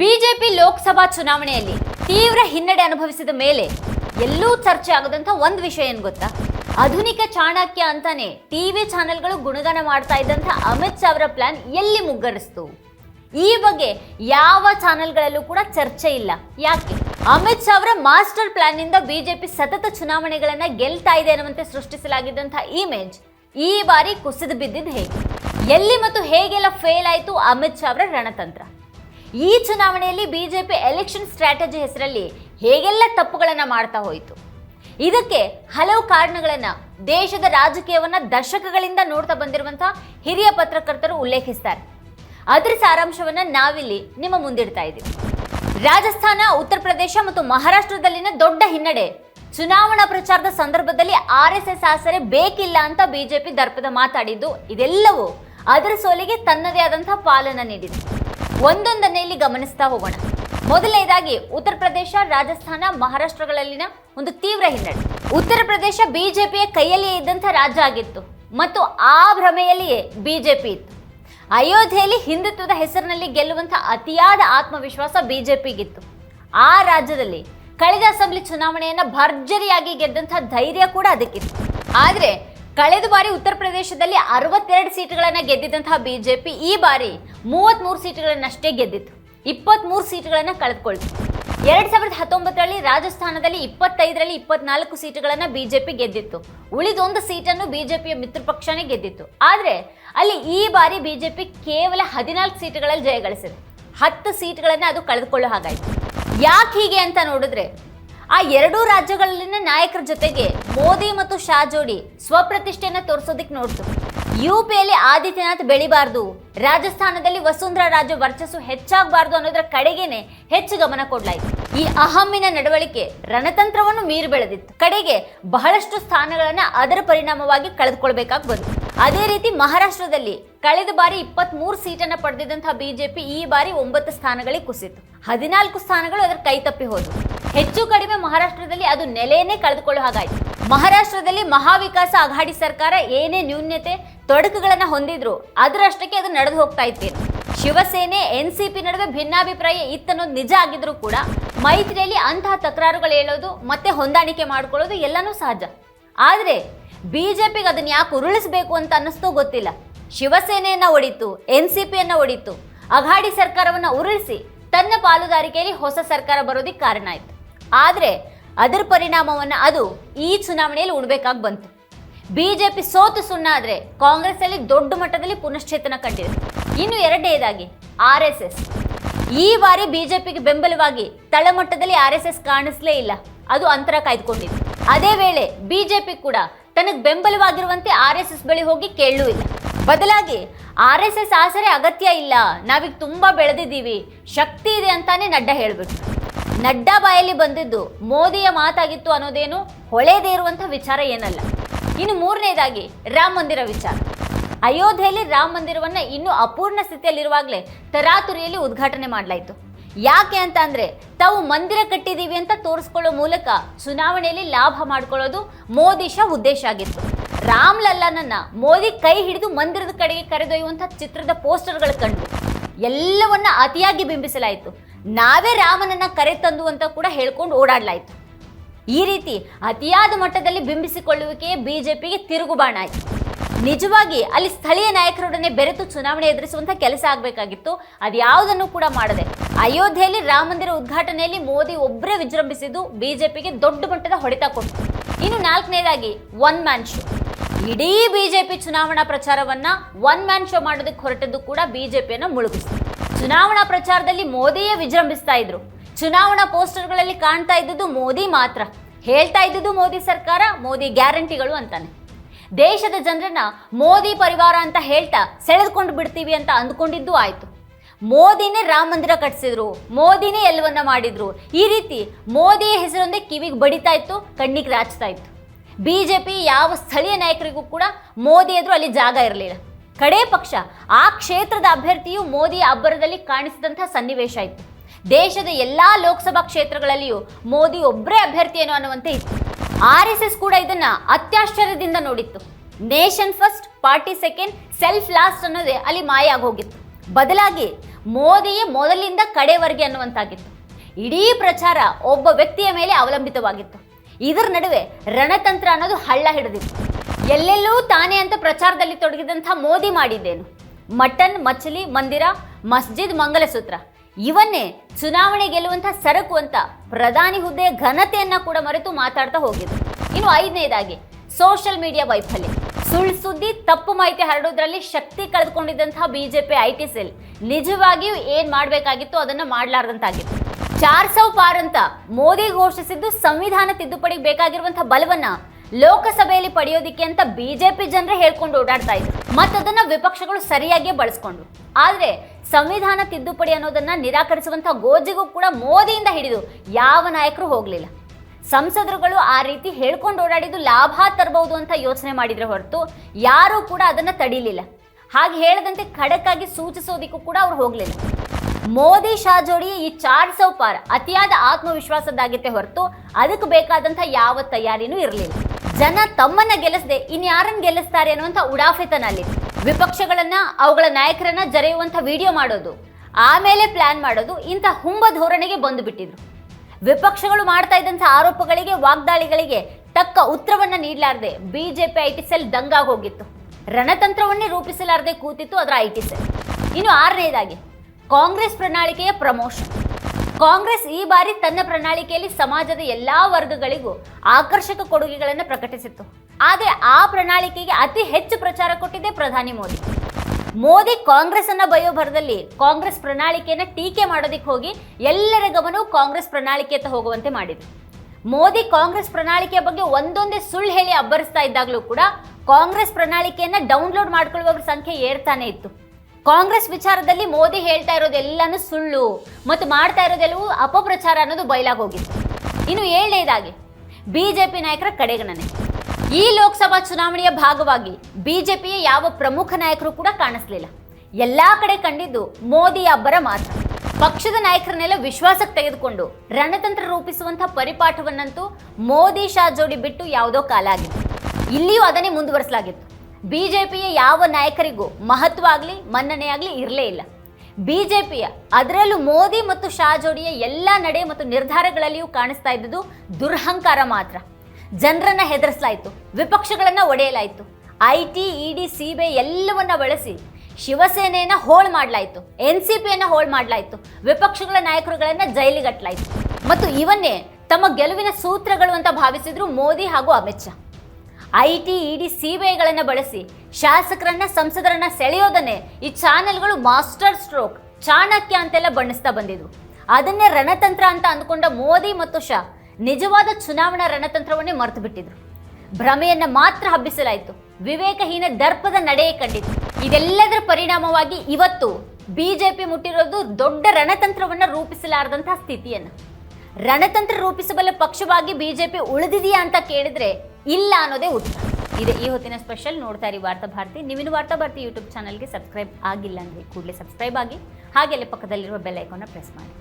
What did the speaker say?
BJP Lok Sabha ಚುನಾವಣೆಯಲ್ಲಿ ತೀವ್ರ ಹಿನ್ನಡೆ ಅನುಭವಿಸಿದ ಮೇಲೆ ಎಲ್ಲೂ ಚರ್ಚೆ ಆಗದಂತ ಒಂದು ವಿಷಯ ಏನು ಗೊತ್ತಾ? ಆಧುನಿಕ ಚಾಣಕ್ಯ ಅಂತಾನೆ ಟಿವಿ ಚಾನೆಲ್ಗಳು ಗುಣಗಾನ ಮಾಡ್ತಾ ಇದ್ದಂಥ ಅಮಿತ್ ಶಾ ಅವರ ಪ್ಲಾನ್ ಎಲ್ಲಿ ಮುಗ್ಗರಿಸ್ತು? ಈ ಬಗ್ಗೆ ಯಾವ ಚಾನೆಲ್ಗಳಲ್ಲೂ ಕೂಡ ಚರ್ಚೆ ಇಲ್ಲ. ಯಾಕೆ? ಅಮಿತ್ ಶಾ ಅವರ ಮಾಸ್ಟರ್ ಪ್ಲಾನ್ನಿಂದ ಬಿಜೆಪಿ ಸತತ ಚುನಾವಣೆಗಳನ್ನ ಗೆಲ್ತಾ ಇದೆ ಅನ್ನುವಂತೆ ಸೃಷ್ಟಿಸಲಾಗಿದ್ದಂಥ ಇಮೇಜ್ ಈ ಬಾರಿ ಕುಸಿದು ಬಿದ್ದಿದ್ದು ಹೇಗೆ? ಎಲ್ಲಿ ಮತ್ತು ಹೇಗೆಲ್ಲ ಫೇಲ್ ಆಯಿತು ಅಮಿತ್ ಶಾ ಅವರ ರಣತಂತ್ರ? ಈ ಚುನಾವಣೆಯಲ್ಲಿ ಬಿಜೆಪಿ ಎಲೆಕ್ಷನ್ ಸ್ಟ್ರಾಟಜಿ ಹೆಸರಲ್ಲಿ ಹೇಗೆಲ್ಲ ತಪ್ಪುಗಳನ್ನು ಮಾಡ್ತಾ ಹೋಯಿತು? ಇದಕ್ಕೆ ಹಲವು ಕಾರಣಗಳನ್ನು ದೇಶದ ರಾಜಕೀಯವನ್ನ ದಶಕಗಳಿಂದ ನೋಡ್ತಾ ಬಂದಿರುವಂತಹ ಹಿರಿಯ ಪತ್ರಕರ್ತರು ಉಲ್ಲೇಖಿಸ್ತಾರೆ. ಅದರ ಸಾರಾಂಶವನ್ನ ನಾವಿಲ್ಲಿ ನಿಮ್ಮ ಮುಂದಿಡ್ತಾ ಇದ್ದೀವಿ. ರಾಜಸ್ಥಾನ, ಉತ್ತರ ಪ್ರದೇಶ ಮತ್ತು ಮಹಾರಾಷ್ಟ್ರದಲ್ಲಿನ ದೊಡ್ಡ ಹಿನ್ನಡೆ, ಚುನಾವಣಾ ಪ್ರಚಾರದ ಸಂದರ್ಭದಲ್ಲಿ ಆರ್ ಎಸ್ ಎಸ್ ಆಸರೆ ಬೇಕಿಲ್ಲ ಅಂತ ಬಿಜೆಪಿ ದರ್ಪದ ಮಾತಾಡಿದ್ದು, ಇದೆಲ್ಲವೂ ಅದರ ಸೋಲಿಗೆ ತನ್ನದೇ ಆದಂತಹ ಪಾಲನ ನೀಡಿದೆ. ಒಂದೊಂದನ್ನೇ ಇಲ್ಲಿ ಗಮನಿಸ್ತಾ ಹೋಗೋಣ. ಮೊದಲನೇದಾಗಿ ಉತ್ತರ ಪ್ರದೇಶ, ರಾಜಸ್ಥಾನ, ಮಹಾರಾಷ್ಟ್ರಗಳಲ್ಲಿನ ಒಂದು ತೀವ್ರ ಹಿನ್ನಡೆ. ಉತ್ತರ ಪ್ರದೇಶ ಬಿಜೆಪಿಯ ಕೈಯಲ್ಲಿಯೇ ಇದ್ದಂಥ ರಾಜ್ಯ ಆಗಿತ್ತು. ಮತ್ತು ಆ ಭ್ರಮೆಯಲ್ಲಿಯೇ ಬಿಜೆಪಿ ಇತ್ತು. ಅಯೋಧ್ಯೆಯಲ್ಲಿ ಹಿಂದುತ್ವದ ಹೆಸರಿನಲ್ಲಿ ಗೆಲ್ಲುವಂಥ ಅತಿಯಾದ ಆತ್ಮವಿಶ್ವಾಸ ಬಿಜೆಪಿಗಿತ್ತು. ಆ ರಾಜ್ಯದಲ್ಲಿ ಕಳೆದ ಅಸೆಂಬ್ಲಿ ಚುನಾವಣೆಯನ್ನು ಭರ್ಜರಿಯಾಗಿ ಗೆದ್ದಂಥ ಧೈರ್ಯ ಕೂಡ ಅದಕ್ಕಿತ್ತು. ಆದರೆ ಕಳೆದ ಬಾರಿ ಉತ್ತರ ಪ್ರದೇಶದಲ್ಲಿ ಅರವತ್ತೆರಡು ಸೀಟುಗಳನ್ನು ಗೆದ್ದಿದ್ದಂತಹ ಬಿಜೆಪಿ ಈ ಬಾರಿ ಮೂವತ್ತ್ಮೂರು ಸೀಟುಗಳನ್ನಷ್ಟೇ ಗೆದ್ದಿತ್ತು. ಇಪ್ಪತ್ತ್ಮೂರು ಸೀಟುಗಳನ್ನು ಕಳೆದುಕೊಳ್ತು. ಎರಡ್ ಸಾವಿರದ ಹತ್ತೊಂಬತ್ತರಲ್ಲಿ ರಾಜಸ್ಥಾನದಲ್ಲಿ ಇಪ್ಪತ್ತೈದರಲ್ಲಿ ಇಪ್ಪತ್ನಾಲ್ಕು ಸೀಟುಗಳನ್ನು ಬಿಜೆಪಿ ಗೆದ್ದಿತ್ತು. ಉಳಿದೊಂದು ಸೀಟನ್ನು ಬಿಜೆಪಿಯ ಮಿತ್ರ ಪಕ್ಷನೇ ಗೆದ್ದಿತ್ತು. ಆದರೆ ಅಲ್ಲಿ ಈ ಬಾರಿ ಬಿಜೆಪಿ ಕೇವಲ ಹದಿನಾಲ್ಕು ಸೀಟುಗಳಲ್ಲಿ ಜಯಗಳಿಸಿದೆ ಹತ್ತು ಸೀಟ್ಗಳನ್ನು ಅದು ಕಳೆದುಕೊಳ್ಳೋ ಹಾಗಾಯಿತು. ಯಾಕೆ ಹೀಗೆ ಅಂತ ನೋಡಿದ್ರೆ ಆ ಎರಡೂ ರಾಜ್ಯಗಳಲ್ಲಿನ ನಾಯಕರ ಜೊತೆಗೆ ಮೋದಿ ಮತ್ತು ಶಾ ಜೋಡಿ ಸ್ವಪ್ರತಿಷ್ಠೆಯನ್ನು ತೋರಿಸೋದಕ್ಕೆ ನೋಡ್ತು. ಯು ಪಿಯಲ್ಲಿ ಆದಿತ್ಯನಾಥ್ ಬೆಳಿಬಾರ್ದು. ರಾಜಸ್ಥಾನದಲ್ಲಿ ವಸುಂಧರಾ ರಾಜ ವರ್ಚಸ್ಸು ಹೆಚ್ಚಾಗಬಾರ್ದು ಅನ್ನೋದ್ರ ಕಡೆಗೇನೆ ಹೆಚ್ಚು ಗಮನ ಕೊಡಲಾಯಿತು. ಈ ಅಹಮ್ಮಿನ ನಡವಳಿಕೆ ರಣತಂತ್ರವನ್ನು ಮೀರಿ ಬೆಳೆದಿತ್ತು. ಕಡೆಗೆ ಬಹಳಷ್ಟು ಸ್ಥಾನಗಳನ್ನ ಅದರ ಪರಿಣಾಮವಾಗಿ ಕಳೆದುಕೊಳ್ಬೇಕಾಗಿ ಬಂತು. ಅದೇ ರೀತಿ ಮಹಾರಾಷ್ಟ್ರದಲ್ಲಿ ಕಳೆದ ಬಾರಿ ಇಪ್ಪತ್ತ್ ಮೂರು ಸೀಟನ್ನು ಪಡೆದಿದ್ದಂತಹ ಬಿಜೆಪಿ ಈ ಬಾರಿ ಒಂಬತ್ತು ಸ್ಥಾನಗಳಿಗೆ ಕುಸಿತು. ಹದಿನಾಲ್ಕು ಸ್ಥಾನಗಳು ಅದರ ಕೈ ತಪ್ಪಿ ಹೋದವು. ಹೆಚ್ಚು ಕಡಿಮೆ ಮಹಾರಾಷ್ಟ್ರದಲ್ಲಿ ಅದು ನೆಲೆಯೇ ಕಳೆದುಕೊಳ್ಳೋ ಹಾಗಾಯಿತು. ಮಹಾರಾಷ್ಟ್ರದಲ್ಲಿ ಮಹಾವಿಕಾಸ ಅಘಾಡಿ ಸರ್ಕಾರ ಏನೇ ನ್ಯೂನ್ಯತೆ ತೊಡಕುಗಳನ್ನ ಹೊಂದಿದ್ರು, ಅದರಷ್ಟಕ್ಕೆ ಅದು ನಡೆದು ಹೋಗ್ತಾ ಇತ್ತೇನು ಶಿವಸೇನೆ ಎನ್ ಸಿ ಪಿ ನಡುವೆ ಭಿನ್ನಾಭಿಪ್ರಾಯ ಇತ್ತನ್ನೋದು ನಿಜ ಆಗಿದ್ರೂ ಕೂಡ ಮೈತ್ರಿಯಲ್ಲಿ ಅಂತಹ ತಕರಾರುಗಳು ಹೇಳೋದು ಮತ್ತೆ ಹೊಂದಾಣಿಕೆ ಮಾಡ್ಕೊಳ್ಳೋದು ಎಲ್ಲನೂ ಸಹಜ. ಆದರೆ ಬಿಜೆಪಿಗೆ ಅದನ್ನ ಯಾಕೆ ಉರುಳಿಸಬೇಕು ಅಂತ ಅನ್ನಿಸ್ತೋ ಗೊತ್ತಿಲ್ಲ. ಶಿವಸೇನೆಯನ್ನ ಒಡಿತು ಎನ್ ಸಿ ಪಿಯನ್ನ ಒಡಿತು, ಅಘಾಡಿ ಸರ್ಕಾರವನ್ನ ಉರುಳಿಸಿ ತನ್ನ ಪಾಲುದಾರಿಕೆಯಲ್ಲಿ ಹೊಸ ಸರ್ಕಾರ ಬರೋದಕ್ಕೆ ಕಾರಣ ಆಯಿತು. ಆದರೆ ಅದರ ಪರಿಣಾಮವನ್ನು ಅದು ಈ ಚುನಾವಣೆಯಲ್ಲಿ ಉಣ್ಬೇಕಾಗಿ ಬಂತು. ಬಿಜೆಪಿ ಸೋತು ಸುಣ್ಣ ಆದರೆ ಕಾಂಗ್ರೆಸ್ ಅಲ್ಲಿ ದೊಡ್ಡ ಮಟ್ಟದಲ್ಲಿ ಪುನಶ್ಚೇತನ ಕಂಡಿದೆ. ಇನ್ನು ಎರಡನೇದಾಗಿ ಆರ್ ಎಸ್ ಎಸ್. ಈ ಬಾರಿ ಬಿಜೆಪಿಗೆ ಬೆಂಬಲವಾಗಿ ತಳಮಟ್ಟದಲ್ಲಿ ಆರ್ ಎಸ್ ಎಸ್ ಕಾಣಿಸ್ಲೇ ಇಲ್ಲ. ಅದು ಅಂತರ ಕಾಯ್ದುಕೊಂಡಿದೆ. ಅದೇ ವೇಳೆ ಬಿಜೆಪಿ ಕೂಡ ತನಗೆ ಬೆಂಬಲವಾಗಿರುವಂತೆ ಆರ್ ಎಸ್ ಎಸ್ ಬಳಿ ಹೋಗಿ ಕೇಳಲೂ ಇಲ್ಲ. ಬದಲಾಗಿ ಆರ್ ಎಸ್ ಎಸ್ ಆಸರೆ ಅಗತ್ಯ ಇಲ್ಲ. ನಾವೀಗ ತುಂಬಾ ಬೆಳೆದಿದ್ದೀವಿ. ಶಕ್ತಿ ಇದೆ ಅಂತಾನೆ ನಡ್ಡಾ ಹೇಳ್ಬಿಟ್ರು ನಡ್ಡಾ ಬಾಯಲ್ಲಿ ಬಂದಿದ್ದು ಮೋದಿಯ ಮಾತಾಗಿತ್ತು ಅನ್ನೋದೇನು ಹೊಳೆದೇ ಇರುವಂಥ ವಿಚಾರ ಏನಲ್ಲ. ಇನ್ನು ಮೂರನೇದಾಗಿ ರಾಮ ಮಂದಿರ ವಿಚಾರ. ಅಯೋಧ್ಯೆಯಲ್ಲಿ ರಾಮ ಮಂದಿರವನ್ನ ಇನ್ನೂ ಅಪೂರ್ಣ ಸ್ಥಿತಿಯಲ್ಲಿರುವಾಗಲೇ ತರಾತುರಿಯಲ್ಲಿ ಉದ್ಘಾಟನೆ ಮಾಡಲಾಯಿತು. ಯಾಕೆ ಅಂತ ಅಂದ್ರೆ ತಾವು ಮಂದಿರ ಕಟ್ಟಿದೀವಿ ಅಂತ ತೋರಿಸ್ಕೊಳ್ಳೋ ಮೂಲಕ ಚುನಾವಣೆಯಲ್ಲಿ ಲಾಭ ಮಾಡ್ಕೊಳ್ಳೋದು ಮೋದಿ ಶಾ ಉದ್ದೇಶ ಆಗಿತ್ತು. ರಾಮ್ ಲಲ್ಲನನ್ನ ಮೋದಿ ಕೈ ಹಿಡಿದು ಮಂದಿರದ ಕಡೆಗೆ ಕರೆದೊಯ್ಯುವಂತಹ ಚಿತ್ರದ ಪೋಸ್ಟರ್ಗಳು ಕಂಡು ಎಲ್ಲವನ್ನ ಅತಿಯಾಗಿ ಬಿಂಬಿಸಲಾಯಿತು. ನಾವೇ ರಾಮನನ್ನ ಕರೆತಂದು ಅಂತ ಕೂಡ ಹೇಳ್ಕೊಂಡು ಓಡಾಡಲಾಯಿತು. ಈ ರೀತಿ ಅತಿಯಾದ ಮಟ್ಟದಲ್ಲಿ ಬಿಂಬಿಸಿಕೊಳ್ಳುವಿಕೆ ಬಿಜೆಪಿಗೆ ತಿರುಗುಬಾಣ ಆಯಿತು ನಿಜವಾಗಿ ಅಲ್ಲಿ ಸ್ಥಳೀಯ ನಾಯಕರೊಡನೆ ಬೆರೆತು ಚುನಾವಣೆ ಎದುರಿಸುವಂತ ಕೆಲಸ ಆಗಬೇಕಾಗಿತ್ತು. ಅದ್ಯಾವುದನ್ನು ಕೂಡ ಮಾಡದೆ ಅಯೋಧ್ಯೆಯಲ್ಲಿ ರಾಮ ಮಂದಿರ ಉದ್ಘಾಟನೆಯಲ್ಲಿ ಮೋದಿ ಒಬ್ಬರೇ ವಿಜೃಂಭಿಸಿದ್ದು ಬಿಜೆಪಿಗೆ ದೊಡ್ಡ ಮಟ್ಟದ ಹೊಡೆತ ಕೊಟ್ಟು ಇನ್ನು ನಾಲ್ಕನೇದಾಗಿ ಒನ್ ಮ್ಯಾನ್ ಶೋ ಇಡೀ ಬಿಜೆಪಿ ಚುನಾವಣಾ ಪ್ರಚಾರವನ್ನ ಒನ್ ಮ್ಯಾನ್ ಶೋ ಮಾಡೋದಕ್ಕೆ ಹೊರಟದ್ದು ಕೂಡ ಬಿಜೆಪಿಯನ್ನ ಮುಳುಗಿಸಿತು. ಚುನಾವಣಾ ಪ್ರಚಾರದಲ್ಲಿ ಮೋದಿಯೇ ವಿಜೃಂಭಿಸ್ತಾ ಇದ್ರು. ಚುನಾವಣಾ ಪೋಸ್ಟರ್ಗಳಲ್ಲಿ ಕಾಣ್ತಾ ಇದ್ದುದು ಮೋದಿ ಮಾತ್ರ. ಹೇಳ್ತಾ ಇದ್ದುದು ಮೋದಿ ಸರ್ಕಾರ, ಮೋದಿ ಗ್ಯಾರಂಟಿಗಳು ಅಂತಾನೆ. ದೇಶದ ಜನರನ್ನ ಮೋದಿ ಪರಿವಾರ ಅಂತ ಹೇಳ್ತಾ ಸೆಳೆದುಕೊಂಡು ಬಿಡ್ತೀವಿ ಅಂತ ಅಂದ್ಕೊಂಡಿದ್ದು ಆಯ್ತು. ಮೋದಿನೇ ರಾಮ ಮಂದಿರ ಕಟ್ಸಿದ್ರು, ಮೋದಿನೇ ಎಲ್ಲವನ್ನ ಮಾಡಿದ್ರು. ಈ ರೀತಿ ಮೋದಿಯ ಹೆಸರೊಂದೇ ಕಿವಿಗೆ ಬಡಿತಾ ಇತ್ತು, ಕಣ್ಣಿಗೆ ರಾಚ್ತಾ ಇತ್ತು. ಬಿಜೆಪಿ ಯಾವ ಸ್ಥಳೀಯ ನಾಯಕರಿಗೂ ಕೂಡ ಮೋದಿ ಎದುರು ಅಲ್ಲಿ ಜಾಗ ಇರಲಿಲ್ಲ. ಕಡೇ ಪಕ್ಷ, ಆ ಕ್ಷೇತ್ರದ ಅಭ್ಯರ್ಥಿಯು ಮೋದಿಯ ಅಬ್ಬರದಲ್ಲಿ ಕಾಣಿಸಿದಂಥ ಸನ್ನಿವೇಶ ಇತ್ತು. ದೇಶದ ಎಲ್ಲಾ ಲೋಕಸಭಾ ಕ್ಷೇತ್ರಗಳಲ್ಲಿಯೂ ಮೋದಿ ಒಬ್ಬರೇ ಅಭ್ಯರ್ಥಿಯೇನೋ ಅನ್ನುವಂತೆ ಇತ್ತು. ಆರ್ ಎಸ್ ಎಸ್ ಕೂಡ ಇದನ್ನ ಅತ್ಯಾಶ್ಚರ್ಯದಿಂದ ನೋಡಿತ್ತು. Nation first, party second, self last ಅನ್ನೋದೇ ಅಲ್ಲಿ ಮಾಯ ಆಗೋಗಿತ್ತು ಬದಲಾಗಿ ಮೋದಿಯೇ ಮೊದಲಿಂದ ಕಡೆವರೆಗೆ ಅನ್ನುವಂತಾಗಿತ್ತು. ಇಡೀ ಪ್ರಚಾರ ಒಬ್ಬ ವ್ಯಕ್ತಿಯ ಮೇಲೆ ಅವಲಂಬಿತವಾಗಿತ್ತು. ಇದರ ನಡುವೆ ರಣತಂತ್ರ ಅನ್ನೋದು ಹಳ್ಳ ಹಿಡಿದಿತ್ತು ಎಲ್ಲೆಲ್ಲೂ ತಾನೇ ಅಂತ ಪ್ರಚಾರದಲ್ಲಿ ತೊಡಗಿದಂಥ ಮೋದಿ ಮಾಡಿದ್ದೇನು. ಮಟನ್ ಮಚಲಿ ಮಂದಿರ, ಮಸ್ಜಿದ್, ಮಂಗಲಸೂತ್ರ. ಇವನ್ನೇ ಚುನಾವಣೆ ಗೆಲ್ಲುವಂಥ ಸರಕು ಅಂತ ಪ್ರಧಾನಿ ಹುದ್ದೆಯ ಘನತೆಯನ್ನ ಕೂಡ ಮರೆತು ಮಾತಾಡ್ತಾ ಹೋಗಿದ್ರು. ಇನ್ನು ಐದನೇದಾಗಿ ಸೋಷಿಯಲ್ ಮೀಡಿಯಾ ವೈಫಲ್ಯ. ಸುಳ್ಳು ಸುದ್ದಿ, ತಪ್ಪು ಮಾಹಿತಿ ಹರಡೋದ್ರಲ್ಲಿ ಶಕ್ತಿ ಕಳೆದುಕೊಂಡಿದ್ದಂತಹ ಬಿಜೆಪಿ ಐ ಟಿ ಸೆಲ್ ನಿಜವಾಗಿಯೂ ಏನ್ ಮಾಡಬೇಕಾಗಿತ್ತು ಅದನ್ನ ಮಾಡಲಾರ್ದಂತಾಗಿತ್ತು. ಚಾರ್ ಸೌ ಪಾರ್ ಅಂತ ಮೋದಿ ಘೋಷಿಸಿದ್ದು ಸಂವಿಧಾನ ತಿದ್ದುಪಡಿ ಬೇಕಾಗಿರುವಂತಹ ಬಲವನ್ನ ಲೋಕಸಭೆಯಲ್ಲಿ ಪಡೆಯೋದಿಕ್ಕೆ ಅಂತ ಬಿಜೆಪಿ ಜನರ ಹೇಳ್ಕೊಂಡು ಓಡಾಡ್ತಾ ಇದ್ರು. ಮತ್ತದನ್ನ ವಿಪಕ್ಷಗಳು ಸರಿಯಾಗಿ ಬಳಸ್ಕೊಂಡ್ರು. ಆದ್ರೆ ಸಂವಿಧಾನ ತಿದ್ದುಪಡಿ ಅನ್ನೋದನ್ನ ನಿರಾಕರಿಸುವಂತಹ ಗೋಜಿಗೂ ಕೂಡ ಮೋದಿಯಿಂದ ಹಿಡಿದು ಯಾವ ನಾಯಕರು ಹೋಗ್ಲಿಲ್ಲ. ಸಂಸದರುಗಳು ಆ ರೀತಿ ಹೇಳ್ಕೊಂಡು ಓಡಾಡಿದ್ದು ಲಾಭ ತರಬಹುದು ಅಂತ ಯೋಚನೆ ಮಾಡಿದ್ರೆ ಹೊರತು ಯಾರೂ ಕೂಡ ಅದನ್ನ ತಡೀಲಿಲ್ಲ. ಹಾಗೆ ಹೇಳದಂತೆ ಖಡಕ್ಕಾಗಿ ಸೂಚಿಸೋದಿಕ್ಕೂ ಕೂಡ ಅವ್ರು ಹೋಗ್ಲಿಲ್ಲ. ಮೋದಿ ಶಾ ಜೋಡಿ ಈ ಚಾರ್ ಸೌ ಪಾರ್ ಅತಿಯಾದ ಆತ್ಮವಿಶ್ವಾಸದಾಗಿತ್ತೆ ಹೊರತು ಅದಕ್ಕೆ ಬೇಕಾದಂಥ ಯಾವ ತಯಾರಿನೂ ಇರಲಿಲ್ಲ. ಜನ ತಮ್ಮನ್ನ ಗೆಲ್ಲಿಸದೆ ಇನ್ಯಾರನ್ನ ಗೆಲ್ಲಿಸ್ತಾರೆ ಅನ್ನುವಂಥ ಉಡಾಫೆತನಲ್ಲಿ. ವಿಪಕ್ಷಗಳನ್ನ, ಅವುಗಳ ನಾಯಕರನ್ನ ಜರೆಯುವಂಥ ವಿಡಿಯೋ ಮಾಡೋದು, ಆಮೇಲೆ ಪ್ಲಾನ್ ಮಾಡೋದು, ಇಂಥ ಹುಂಬ ಧೋರಣೆಗೆ ಬಂದು ಬಿಟ್ಟಿದ್ರು. ವಿಪಕ್ಷಗಳು ಮಾಡ್ತಾ ಇದ್ದಂಥ ಆರೋಪಗಳಿಗೆ, ವಾಗ್ದಾಳಿಗಳಿಗೆ ತಕ್ಕ ಉತ್ತರವನ್ನ ನೀಡಲಾರದೆ ಬಿಜೆಪಿ ಐ ಟಿ ಸೆಲ್ ದಂಗಾಗಿ ಹೋಗಿತ್ತು. ರಣತಂತ್ರವನ್ನೇ ರೂಪಿಸಲಾರದೆ ಕೂತಿತ್ತು ಅದರ ಐ ಟಿ ಸೆಲ್. ಇನ್ನು ಆರನೇದಾಗಿ ಕಾಂಗ್ರೆಸ್ ಪ್ರಣಾಳಿಕೆಯ ಪ್ರಮೋಷನ್. ಕಾಂಗ್ರೆಸ್ ಈ ಬಾರಿ ತನ್ನ ಪ್ರಣಾಳಿಕೆಯಲ್ಲಿ ಸಮಾಜದ ಎಲ್ಲಾ ವರ್ಗಗಳಿಗೂ ಆಕರ್ಷಕ ಕೊಡುಗೆಗಳನ್ನು ಪ್ರಕಟಿಸಿತ್ತು. ಆದರೆ ಆ ಪ್ರಣಾಳಿಕೆಗೆ ಅತಿ ಹೆಚ್ಚು ಪ್ರಚಾರ ಕೊಟ್ಟಿದೆ ಪ್ರಧಾನಿ ಮೋದಿ. ಮೋದಿ ಕಾಂಗ್ರೆಸ್ ಅನ್ನ ಬಯೋ ಭರದಲ್ಲಿ ಕಾಂಗ್ರೆಸ್ ಪ್ರಣಾಳಿಕೆಯನ್ನು ಟೀಕೆ ಮಾಡೋದಕ್ಕೆ ಹೋಗಿ ಎಲ್ಲರ ಗಮನವು ಕಾಂಗ್ರೆಸ್ ಪ್ರಣಾಳಿಕೆಯತ್ತ ಹೋಗುವಂತೆ ಮಾಡಿದೆ ಮೋದಿ ಕಾಂಗ್ರೆಸ್ ಪ್ರಣಾಳಿಕೆಯ ಬಗ್ಗೆ ಒಂದೊಂದೇ ಸುಳ್ಳು ಹೇಳಿ ಅಬ್ಬರಿಸ್ತಾ ಇದ್ದಾಗಲೂ ಕೂಡ ಕಾಂಗ್ರೆಸ್ ಪ್ರಣಾಳಿಕೆಯನ್ನು ಡೌನ್ಲೋಡ್ ಮಾಡ್ಕೊಳ್ಳುವವರ ಸಂಖ್ಯೆ ಏರ್ತಾನೆ ಇತ್ತು. ಕಾಂಗ್ರೆಸ್ ವಿಚಾರದಲ್ಲಿ ಮೋದಿ ಹೇಳ್ತಾ ಇರೋದೆಲ್ಲನೂ ಸುಳ್ಳು ಮತ್ತು ಮಾಡ್ತಾ ಇರೋದೆಲ್ಲವೂ ಅಪಪ್ರಚಾರ ಅನ್ನೋದು ಬಯಲಾಗಿ ಹೋಗಿತ್ತು ಇನ್ನು ಏಳನೇದಾಗಿ ಬಿಜೆಪಿ ನಾಯಕರ ಕಡೆಗಣನೆ. ಈ ಲೋಕಸಭಾ ಚುನಾವಣೆಯ ಭಾಗವಾಗಿ ಬಿಜೆಪಿಯ ಯಾವ ಪ್ರಮುಖ ನಾಯಕರು ಕೂಡ ಕಾಣಿಸ್ಲಿಲ್ಲ. ಎಲ್ಲ ಕಡೆ ಕಂಡಿದ್ದು ಮೋದಿ ಅಬ್ಬರ ಮಾತ್ರ ಪಕ್ಷದ ನಾಯಕರನ್ನೆಲ್ಲ ವಿಶ್ವಾಸಕ್ಕೆ ತೆಗೆದುಕೊಂಡು ರಣತಂತ್ರ ರೂಪಿಸುವಂತಹ ಪರಿಪಾಠವನ್ನಂತೂ ಮೋದಿ ಶಾ ಜೋಡಿ ಬಿಟ್ಟು ಯಾವುದೋ ಕಾಲ ಆಗಿತ್ತು ಇಲ್ಲಿಯೂ ಅದನ್ನೇ ಮುಂದುವರಿಸಲಾಗಿತ್ತು. ಬಿಜೆಪಿಯ ಯಾವ ನಾಯಕರಿಗೂ ಮಹತ್ವ ಆಗಲಿ ಮನ್ನಣೆ ಆಗಲಿ ಇರಲೇ ಇಲ್ಲ. ಬಿಜೆಪಿಯ ಅದರಲ್ಲೂ ಮೋದಿ ಮತ್ತು ಶಾ ಜೋಡಿಯ ಎಲ್ಲ ನಡೆ ಮತ್ತು ನಿರ್ಧಾರಗಳಲ್ಲಿಯೂ ಕಾಣಿಸ್ತಾ ಇದ್ದುದು ದುರ್ಹಂಕಾರ ಮಾತ್ರ. ಜನರನ್ನ ಹೆದರಿಸಲಾಯಿತು, ವಿಪಕ್ಷಗಳನ್ನ ಒಡೆಯಲಾಯಿತು. I T E D C B ಎಲ್ಲವನ್ನ ಬಳಸಿ ಶಿವಸೇನೆಯನ್ನ ಹೋಳ್ ಮಾಡಲಾಯಿತು ಎನ್ ಸಿ ಪಿಯನ್ನ ಹೋಳ್ ಮಾಡಲಾಯಿತು, ವಿಪಕ್ಷಗಳ ನಾಯಕರುಗಳನ್ನ ಜೈಲಿಗಟ್ಟಲಾಯಿತು ಮತ್ತು ಇವನ್ನೇ ತಮ್ಮ ಗೆಲುವಿನ ಸೂತ್ರಗಳು ಅಂತ ಭಾವಿಸಿದ್ರು ಮೋದಿ ಹಾಗೂ Amit Shah. I T E D C B ಬಳಸಿ ಶಾಸಕರನ್ನ, ಸಂಸದರನ್ನ ಸೆಳೆಯೋದನ್ನೇ ಈ ಚಾನೆಲ್ಗಳು ಮಾಸ್ಟರ್ ಸ್ಟ್ರೋಕ್, ಚಾಣಕ್ಯ ಅಂತೆಲ್ಲ ಬಣ್ಣಿಸ್ತಾ ಬಂದಿದ್ವು ಅದನ್ನೇ ರಣತಂತ್ರ ಅಂತ ಅಂದ್ಕೊಂಡ ಮೋದಿ ಮತ್ತು ಶಾ ನಿಜವಾದ ಚುನಾವಣಾ ರಣತಂತ್ರವನ್ನೇ ಮರೆತು ಬಿಟ್ಟಿದ್ರು. ಭ್ರಮೆಯನ್ನ ಮಾತ್ರ ಹಬ್ಬಿಸಲಾಯಿತು. ವಿವೇಕಹೀನ ದರ್ಪದ ನಡೆಯೇ ಕಂಡಿತು ಇದೆಲ್ಲದರ ಪರಿಣಾಮವಾಗಿ ಇವತ್ತು ಬಿಜೆಪಿ ಮುಟ್ಟಿರೋದು ದೊಡ್ಡ ರಣತಂತ್ರವನ್ನ ರೂಪಿಸಲಾರದಂತಹ ಸ್ಥಿತಿಯನ್ನು. ರಣತಂತ್ರ ರೂಪಿಸಬಲ್ಲ ಪಕ್ಷವಾಗಿ ಬಿಜೆಪಿ ಉಳಿದಿದೆಯಾ ಅಂತ ಕೇಳಿದ್ರೆ ಇಲ್ಲ ಅನ್ನೋದೇ ಉತ್ತರ. ಇದೆ ಈ ಹೊತ್ತಿನ ಸ್ಪೆಷಲ್ ನೋಡ್ತಾ ಇರಿ ವಾರ್ತಾ ಭಾರತಿ. ನೀವಿನ್ನು ವಾರ್ತಾ ಭಾರತಿ ಯೂಟ್ಯೂಬ್ ಚಾನಲ್ಗೆ ಸಬ್ಸ್ಕ್ರೈಬ್ ಆಗಿಲ್ಲ ಅಂದರೆ ಕೂಡಲೇ ಸಬ್ಸ್ಕ್ರೈಬ್ ಆಗಿ, ಹಾಗೆ ಅಲ್ಲಿ ಪಕ್ಕದಲ್ಲಿರುವ ಬೆಲ್ ಐಕಾನ್ನ ಪ್ರೆಸ್ ಮಾಡಿ.